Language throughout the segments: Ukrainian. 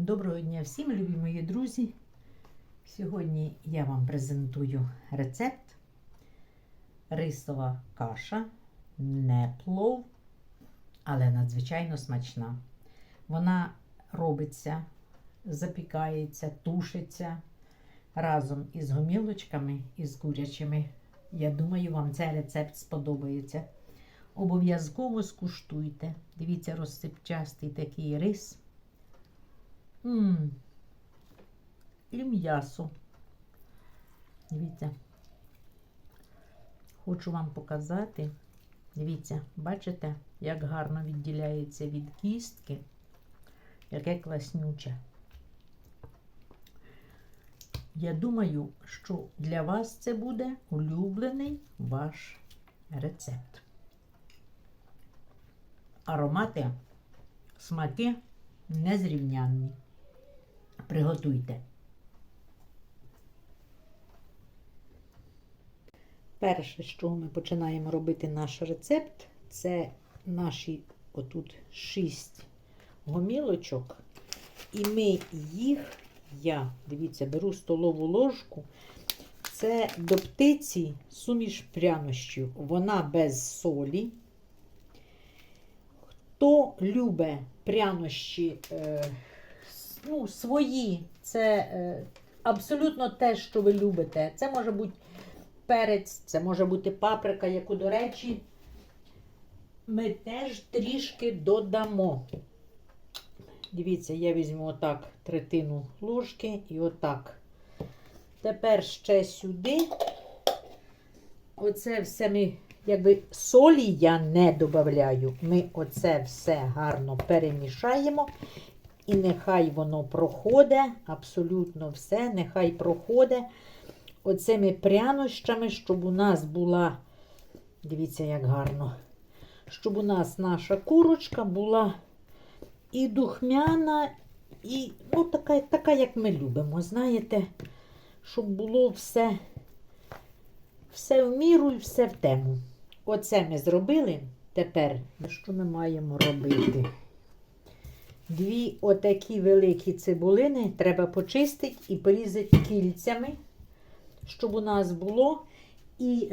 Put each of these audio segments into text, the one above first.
Доброго дня всім, любі мої друзі. Сьогодні я вам презентую рецепт рисова каша, не плов, але надзвичайно смачна. Вона робиться, запікається, тушиться разом із гомілочками і з курячими. Я думаю, вам цей рецепт сподобається. Обов'язково скуштуйте. Дивіться, розсипчастий такий рис. Мм. І м'ясо. Дивіться. Хочу вам показати. Дивіться, бачите, як гарно відділяється від кістки, яке класнюче. Я думаю, що для вас це буде улюблений ваш рецепт. Аромати, смаки незрівнянні. Приготуйте. Перше, чого ми починаємо робити наш рецепт, це наші отут 6 гомілочок. І ми їх, я, дивіться, беру столову ложку. Це до птиці суміш прянощів. Вона без солі. Хто любить прянощі е, ну, свої, це е, абсолютно те, що ви любите. Це може бути перець, це може бути паприка, яку, до речі, ми теж трішки додамо. Дивіться, я візьму отак третину ложки і отак. Тепер ще сюди. Оце все ми, якби солі я не додаю. Ми оце все гарно перемішаємо. І нехай воно проходить, абсолютно все, нехай проходить оцими прянощами, щоб у нас була, дивіться, як гарно, щоб у нас наша курочка була і духмяна, і ну, така, така, як ми любимо, знаєте, щоб було все, все в міру і все в тему. Оце ми зробили. Тепер, що ми маємо робити? Дві отакі великі цибулини треба почистити і порізати кільцями, щоб у нас було. І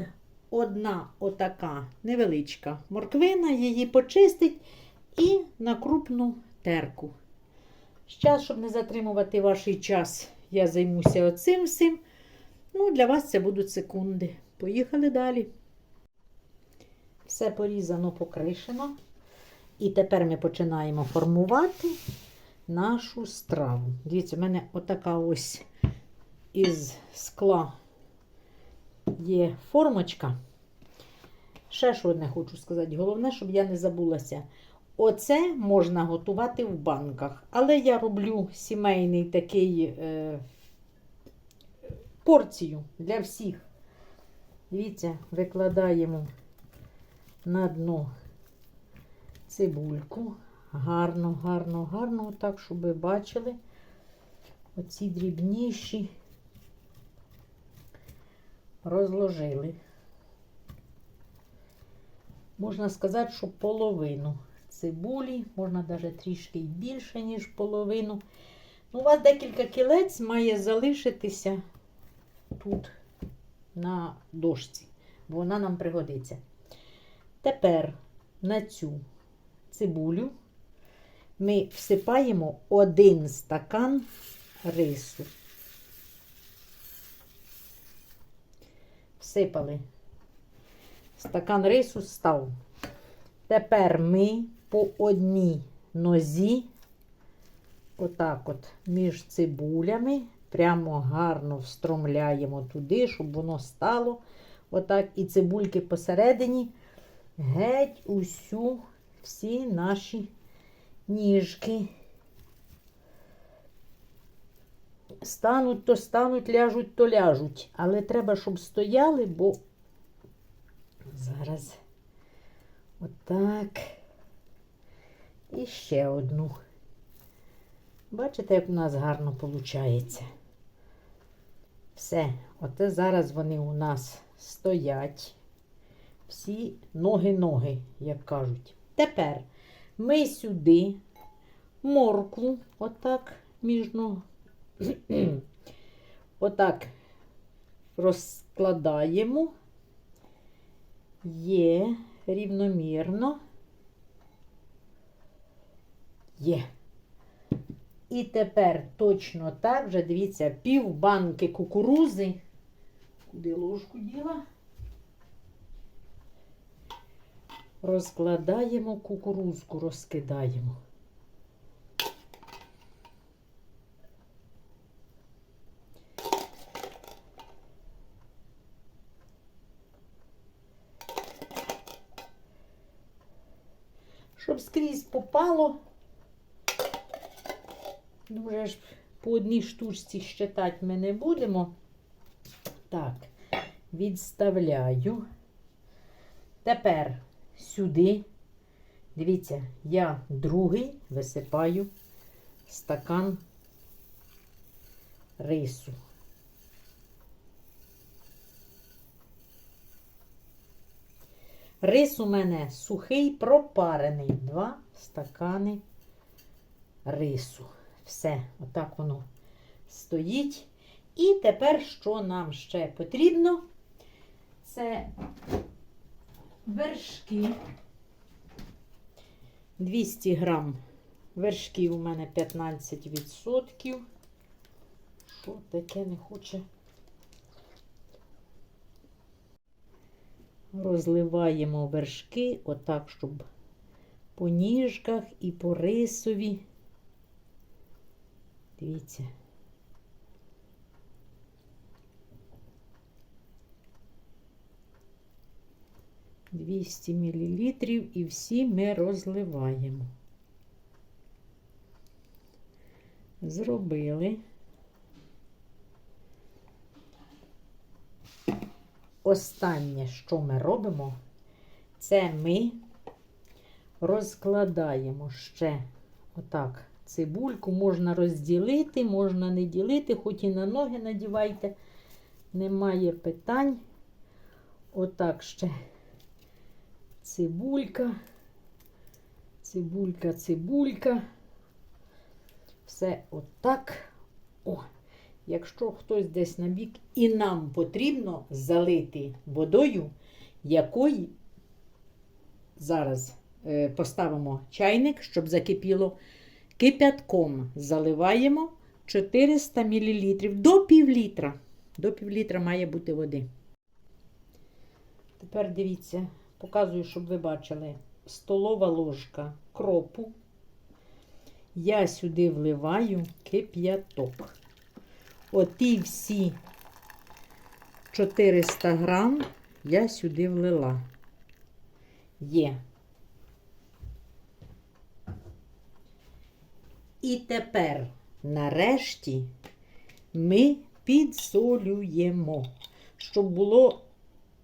одна отака невеличка морквина, її почистить і на крупну терку. Зараз, щоб не затримувати ваш час, я займуся оцим всім. Ну, для вас це будуть секунди. Поїхали далі. Все порізано, покришено. І тепер ми починаємо формувати нашу страву. Дивіться, у мене отака ось із скла є формочка. Ще що одне хочу сказати. Головне, щоб я не забулася. Оце можна готувати в банках. Але я роблю сімейний такий е, порцію для всіх. Дивіться, викладаємо на дно цибульку. Гарно, гарно, гарно, так, щоб ви бачили оці дрібніші розложили. Можна сказати, що половину цибулі, можна навіть трішки більше, ніж половину. Ну, у вас декілька кілець має залишитися тут на дошці, бо вона нам пригодиться. Тепер на цю цибулю ми всипаємо один стакан рису. Всипали. Стакан рису став. Тепер ми по одній нозі, отак от, між цибулями, прямо гарно встромляємо туди, щоб воно стало. Отак, і цибульки посередині геть усю всі наші ніжки. Стануть, то стануть, ляжуть, то ляжуть. Але треба, щоб стояли, бо зараз отак. І ще одну. Бачите, як у нас гарно виходить. Все, оце зараз вони у нас стоять. Всі ноги-ноги, як кажуть. Тепер ми сюди моркву отак міжно. Отак розкладаємо. Є рівномірно. Є. І тепер точно так же, дивіться, пів банки кукурузи. Куди ложку діла? Розкладаємо кукурузку, розкидаємо. Щоб скрізь попало. Вже ж по одній штучці щитати ми не будемо. Так, відставляю. Тепер сюди, дивіться, я другий висипаю стакан рису. Рис у мене сухий, пропарений. Два стакани рису. Все, отак воно стоїть. І тепер, що нам ще потрібно? Це вершки. 200 грам вершків у мене 15%. Що таке не хоче? Розливаємо вершки, отак, щоб по ніжках і по рисові. Дивіться. Двісті мілілітрів і всі ми розливаємо. Зробили. Останнє, що ми робимо, це ми розкладаємо ще отак цибульку. Можна розділити, можна не ділити, хоч і на ноги надівайте, немає питань. Отак ще цибулька, цибулька, цибулька. Все отак. О, якщо хтось десь на бік, і нам потрібно залити водою, якої зараз е, поставимо чайник, щоб закипіло. Кипятком заливаємо 400 мл до пів літра. До пів літра має бути води. Tепер дивіться, показую, щоб ви бачили, столова ложка кропу. Я сюди вливаю кип'яток. Оті всі 400 грам я сюди влила. Є. І тепер, нарешті, ми підсолюємо, щоб було,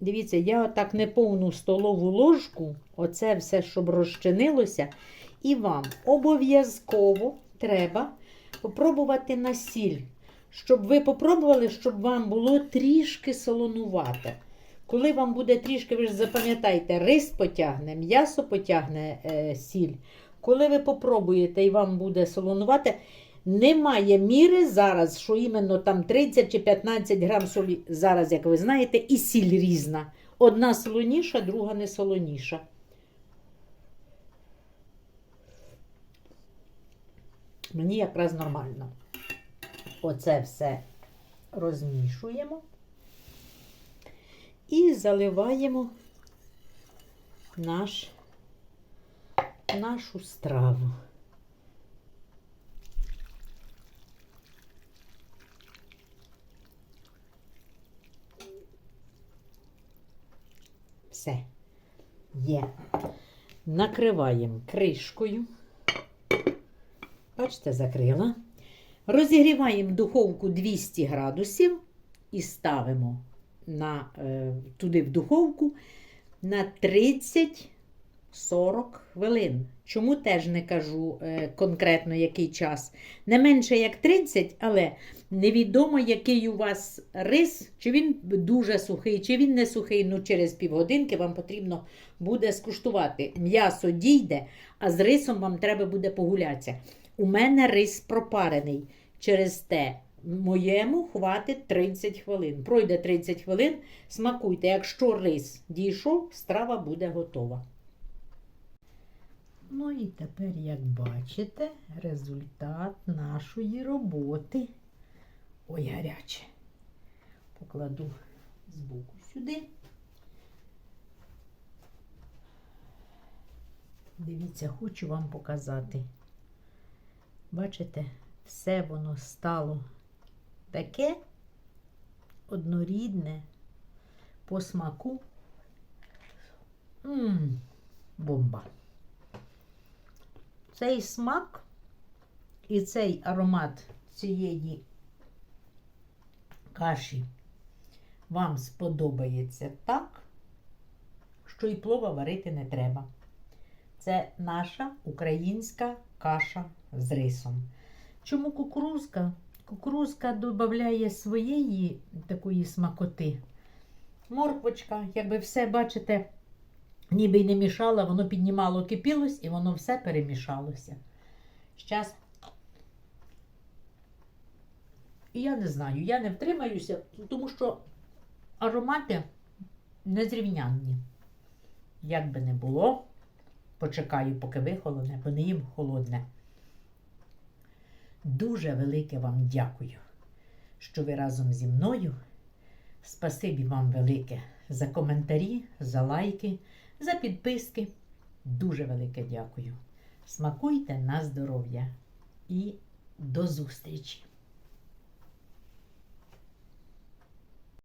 дивіться, я отак неповну столову ложку, оце все, щоб розчинилося. І вам обов'язково треба попробувати на сіль, щоб ви попробували, щоб вам було трішки солонувате. Коли вам буде трішки, ви ж запам'ятайте, рис потягне, м'ясо потягне е, сіль. Коли ви попробуєте і вам буде солонувати, немає міри зараз, що іменно там 30 чи 15 грам солі. Зараз, як ви знаєте, і сіль різна. Одна солоніша, друга не солоніша. Мені якраз нормально. Оце все розмішуємо і заливаємо наш нашу страву. Все є. Накриваємо кришкою. Бачите, закрила. Розігріваємо духовку 200 градусів і ставимо на, е, туди в духовку на 30 40 хвилин. Чому теж не кажу е, конкретно який час. Не менше як 30, але невідомо, який у вас рис, чи він дуже сухий, чи він не сухий. Ну, через півгодинки вам потрібно буде скуштувати. М'ясо дійде, а з рисом вам треба буде погулятися. У мене рис пропарений. Через те моєму хватить 30 хвилин. Пройде 30 хвилин, смакуйте. Якщо рис дійшов, страва буде готова. Ну і тепер, як бачите, результат нашої роботи. Ой, гаряче. Покладу збоку сюди. Дивіться, хочу вам показати. Бачите, все воно стало таке однорідне по смаку. Мм, бомба. Цей смак і цей аромат цієї каші вам сподобається так, що і плова варити не треба. Це наша українська каша з рисом. Чому кукурузка? Кукурузка додає своєї такої смакоти. Морквочка, якби все, бачите, ніби й не мішала, воно піднімало, кипілось і воно все перемішалося. Щас. І я не знаю, я не втримаюся, тому що аромати незрівнянні. Як би не було, почекаю, поки вихолоне, бо не їм холодне. Дуже велике вам дякую, що ви разом зі мною. Спасибі вам велике за коментарі, за лайки, за підписки. Дуже велике дякую. Смакуйте на здоров'я і до зустрічі!